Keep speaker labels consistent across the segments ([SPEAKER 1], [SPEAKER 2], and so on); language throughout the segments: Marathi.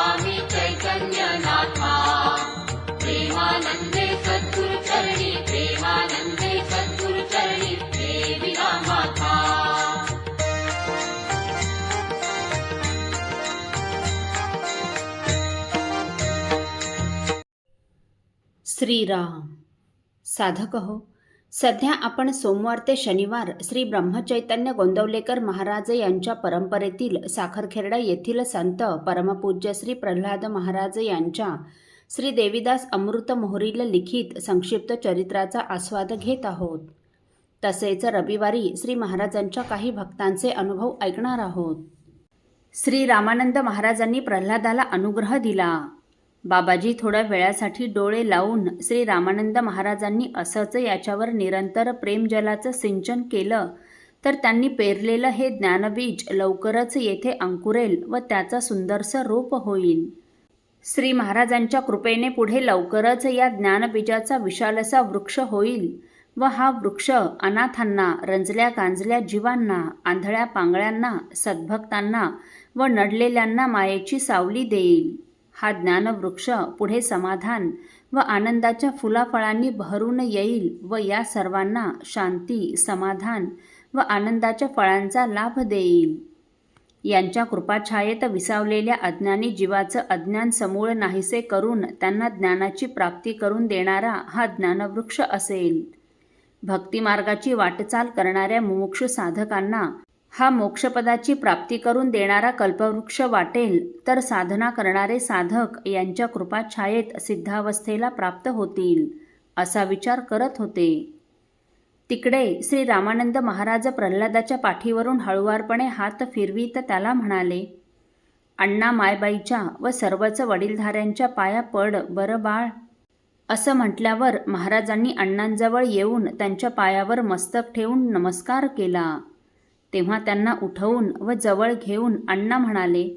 [SPEAKER 1] स्वामी चैतन्यनाथा प्रेमानन्दे सद्गुरुचरणी प्रेमानन्दे सद्गुरुचरणी देविना माता श्रीराम साधक हो। सध्या आपण सोमवार ते शनिवार श्री ब्रह्मचैतन्य गोंदवलेकर महाराज यांच्या परंपरेतील साखरखेरडा येथील संत परमपूज्य श्री प्रल्हाद महाराज यांच्या श्री देवीदास अमृत मोहरीला लिखित संक्षिप्त चरित्राचा आस्वाद घेत आहोत. तसेच रविवारी श्री महाराजांच्या काही भक्तांचे अनुभव ऐकणार आहोत. श्री रामानंद महाराजांनी प्रल्हादाला अनुग्रह दिला. बाबाजी थोड्या वेळासाठी डोळे लावून श्री रामानंद महाराजांनी असंच याच्यावर निरंतर प्रेमजलाचं सिंचन केलं. तर त्यांनी पेरलेलं हे ज्ञानबीज लवकरच येथे अंकुरेल व त्याचं सुंदरसं रोप होईल. श्री महाराजांच्या कृपेने पुढे लवकरच या ज्ञानबीजाचा विशालसा वृक्ष होईल व हा वृक्ष अनाथांना रंजल्या गांजल्या जीवांना आंधळ्या पांगळ्यांना सद्भक्तांना व नडलेल्यांना मायेची सावली देईल. हा ज्ञानवृक्ष पुढे समाधान व आनंदाच्या फुलाफळांनी बहरून येईल व या सर्वांना शांती समाधान व आनंदाच्या फळांचा लाभ देईल. यांच्या कृपाछायेत विसावलेल्या अज्ञानी जीवाचं अज्ञान समूळ नाहीसे करून त्यांना ज्ञानाची प्राप्ती करून देणारा हा ज्ञानवृक्ष असेल. भक्तिमार्गाची वाटचाल करणाऱ्या मुमुक्षु साधकांना हा मोक्षपदाची प्राप्ती करून देणारा कल्पवृक्ष वाटेल तर साधना करणारे साधक यांच्या कृपाछायेत सिद्धावस्थेला प्राप्त होतील असा विचार करत होते. तिकडे श्री रामानंद महाराज प्रल्हादाच्या पाठीवरून हळुवारपणे हात फिरवीत त्याला म्हणाले अण्णा मायबाईच्या व सर्वच वडीलधाऱ्यांच्या पाया पड बरं बाळ. असं म्हटल्यावर महाराजांनी अण्णांजवळ येऊन त्यांच्या पायावर मस्तक ठेवून नमस्कार केला. तेव्हा त्यांना उठवून व जवळ घेऊन अण्णा म्हणाले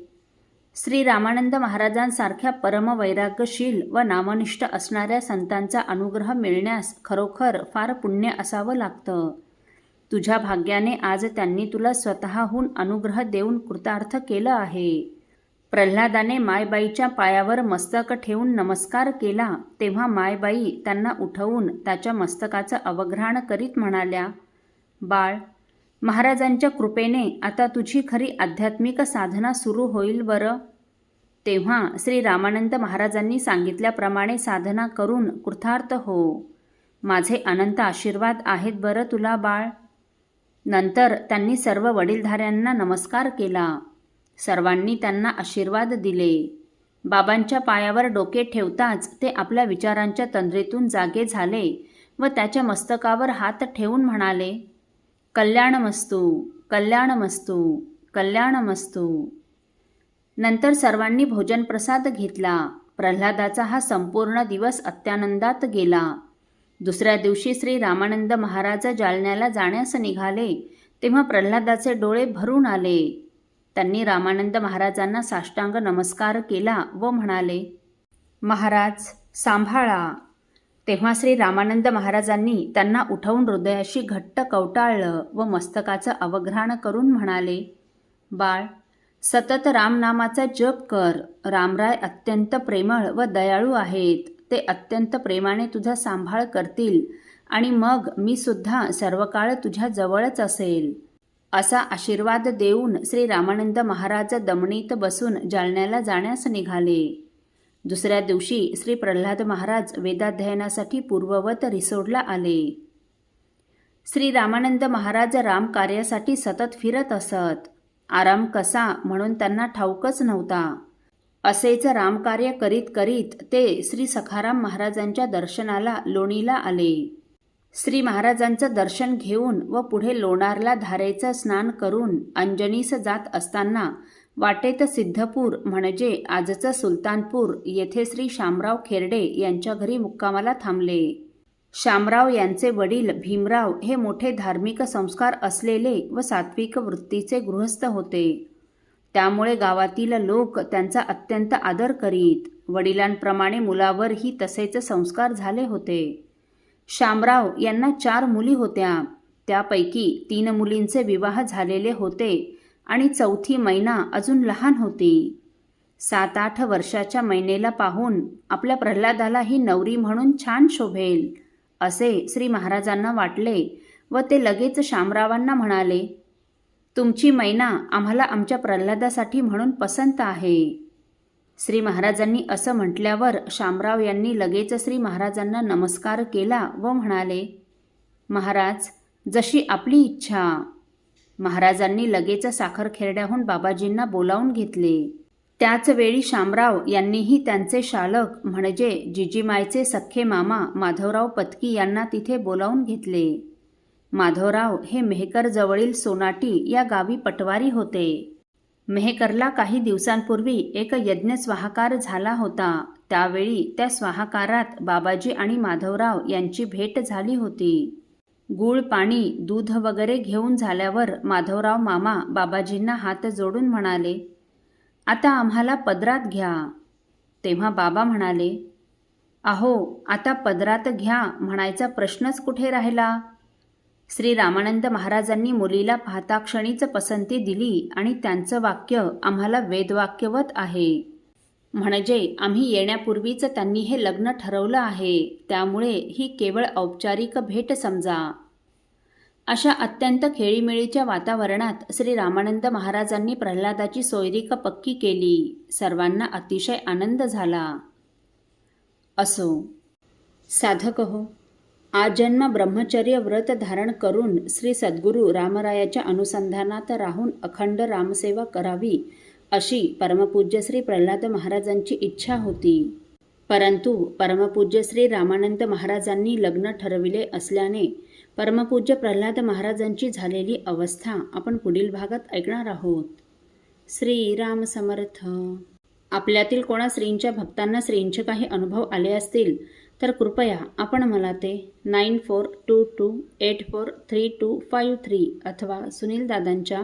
[SPEAKER 1] श्री रामानंद महाराजांसारख्या परमवैराग्यशील व नामनिष्ठ असणाऱ्या संतांचा अनुग्रह मिळण्यास खरोखर फार पुण्य असावं लागतं. तुझ्या भाग्याने आज त्यांनी तुला स्वतःहून अनुग्रह देऊन कृतार्थ केलं आहे. प्रल्हादाने मायबाईच्या पायावर मस्तक ठेवून नमस्कार केला तेव्हा मायबाई त्यांना उठवून त्याच्या मस्तकाचं अवघ्राण करीत म्हणाल्या बाळ महाराजांच्या कृपेने आता तुझी खरी आध्यात्मिक साधना सुरू होईल बरं. तेव्हा श्री रामानंद महाराजांनी सांगितल्याप्रमाणे साधना करून कृतार्थ हो. माझे अनंत आशीर्वाद आहेत बरं तुला बाळ. नंतर त्यांनी सर्व वडीलधाऱ्यांना नमस्कार केला. सर्वांनी त्यांना आशीर्वाद दिले. बाबांच्या पायावर डोके ठेवताच ते आपल्या विचारांच्या तंद्रीतून जागे झाले व त्याच्या मस्तकावर हात ठेवून म्हणाले कल्याणमस्तू कल्याणमस्तू कल्याणमस्तू. नंतर सर्वांनी भोजनप्रसाद घेतला. प्रल्हादाचा हा संपूर्ण दिवस अत्यानंदात गेला. दुसऱ्या दिवशी श्री रामानंद महाराज जालन्याला जाण्यास निघाले तेव्हा प्रल्हादाचे डोळे भरून आले. त्यांनी रामानंद महाराजांना साष्टांग नमस्कार केला व म्हणाले महाराज सांभाळा. तेव्हा श्री रामानंद महाराजांनी त्यांना उठवून हृदयाशी घट्ट कवटाळलं व मस्तकाचं अवघ्राण करून म्हणाले बाळ सतत रामनामाचा जप कर. रामराय अत्यंत प्रेमळ व दयाळू आहेत. ते अत्यंत प्रेमाने तुझा सांभाळ करतील आणि मग मी सुद्धा सर्व काळ तुझ्या जवळच असेल. असा आशीर्वाद देऊन श्री रामानंद महाराज दमणीत बसून जालन्याला जाण्यास निघाले. दुसऱ्या दिवशी श्री प्रल्हाद महाराज वेदाध्ययनासाठी पूर्ववत रिसोडला आले. श्री रामानंद महाराज राम कार्यासाठी सतत फिरत असत. आराम कसा म्हणून त्यांना ठाऊकच नव्हता. असेच रामकार्य करीत करीत ते श्री सखाराम महाराजांच्या दर्शनाला लोणीला आले. श्री महाराजांचं दर्शन घेऊन व पुढे लोणारला धारेचं स्नान करून अंजनीस जात असताना वाटेत सिद्धपूर म्हणजे आजचं सुलतानपूर येथे श्री शामराव खेरडे यांच्या घरी मुक्कामाला थांबले. शामराव यांचे वडील भीमराव हे मोठे धार्मिक संस्कार असलेले व सात्विक वृत्तीचे गृहस्थ होते. त्यामुळे गावातील लोक त्यांचा अत्यंत आदर करीत वडिलांप्रमाणे मुलावरही तसेच संस्कार झाले होते. शामराव यांना चार मुली होत्या. त्यापैकी तीन मुलींचे विवाह झालेले होते. आणि चौथी मैना अजून लहान होती. सात आठ वर्षाच्या मैनेला पाहून आपल्या प्रल्हादाला ही नवरी म्हणून छान शोभेल असे श्री महाराजांना वाटले व ते लगेच शामरावांना म्हणाले तुमची मैना आम्हाला आमच्या प्रल्हादासाठी म्हणून पसंत आहे. श्री महाराजांनी असं म्हटल्यावर शामराव यांनी लगेच श्री महाराजांना नमस्कार केला व म्हणाले महाराज जशी आपली इच्छा. महाराजांनी लगेच साखर खेरड्याहून बाबाजींना बोलावून घेतले. त्याचवेळी शामराव यांनीही त्यांचे शालक म्हणजे जिजीमायचे सख्खे मामा माधवराव पत्की यांना तिथे बोलावून घेतले. माधवराव हे मेहकरजवळील सोनाटी या गावी पटवारी होते. मेहकरला काही दिवसांपूर्वी एक यज्ञ स्वाहाकार झाला होता. त्यावेळी त्या स्वाहाकारात बाबाजी आणि माधवराव यांची भेट झाली होती. गूळ पाणी दूध वगैरे घेऊन झाल्यावर माधवराव मामा बाबाजींना हात जोडून म्हणाले आता आम्हाला पदरात घ्या. तेव्हा बाबा म्हणाले अहो आता पदरात घ्या म्हणायचा प्रश्नच कुठे राहिला? श्री रामानंद महाराजांनी मुलीला पाहता क्षणीच पसंती दिली आणि त्यांचं वाक्य आम्हाला वेदवाक्यवत आहे. म्हणजे आम्ही येण्यापूर्वीच त्यांनी हे लग्न ठरवलं आहे. त्यामुळे ही केवळ औपचारिक भेट समजा. अशा अत्यंत खेळीमेळीच्या वातावरणात श्री रामानंद महाराजांनी प्रल्हादाची सोयरीक पक्की केली. सर्वांना अतिशय आनंद झाला. असो. साधक हो आजन्म ब्रह्मचर्य व्रत धारण करून श्री सद्गुरू रामरायाच्या अनुसंधानात राहून अखंड रामसेवा करावी अशी परमपूज्य श्री प्रल्हाद महाराजांची इच्छा होती. परंतु परमपूज्य श्री रामानंद महाराजांनी लग्न ठरविले असल्याने परमपूज्य प्रल्हाद महाराजांची झालेली अवस्था आपण पुढील भागात ऐकणार आहोत. श्री राम समर्थ. आपल्यातील कोणा श्रींच्या भक्तांना श्रींचे काही अनुभव आले असतील तर कृपया आपण मला ते nine four two two eight four three two five three अथवा सुनील दादांच्या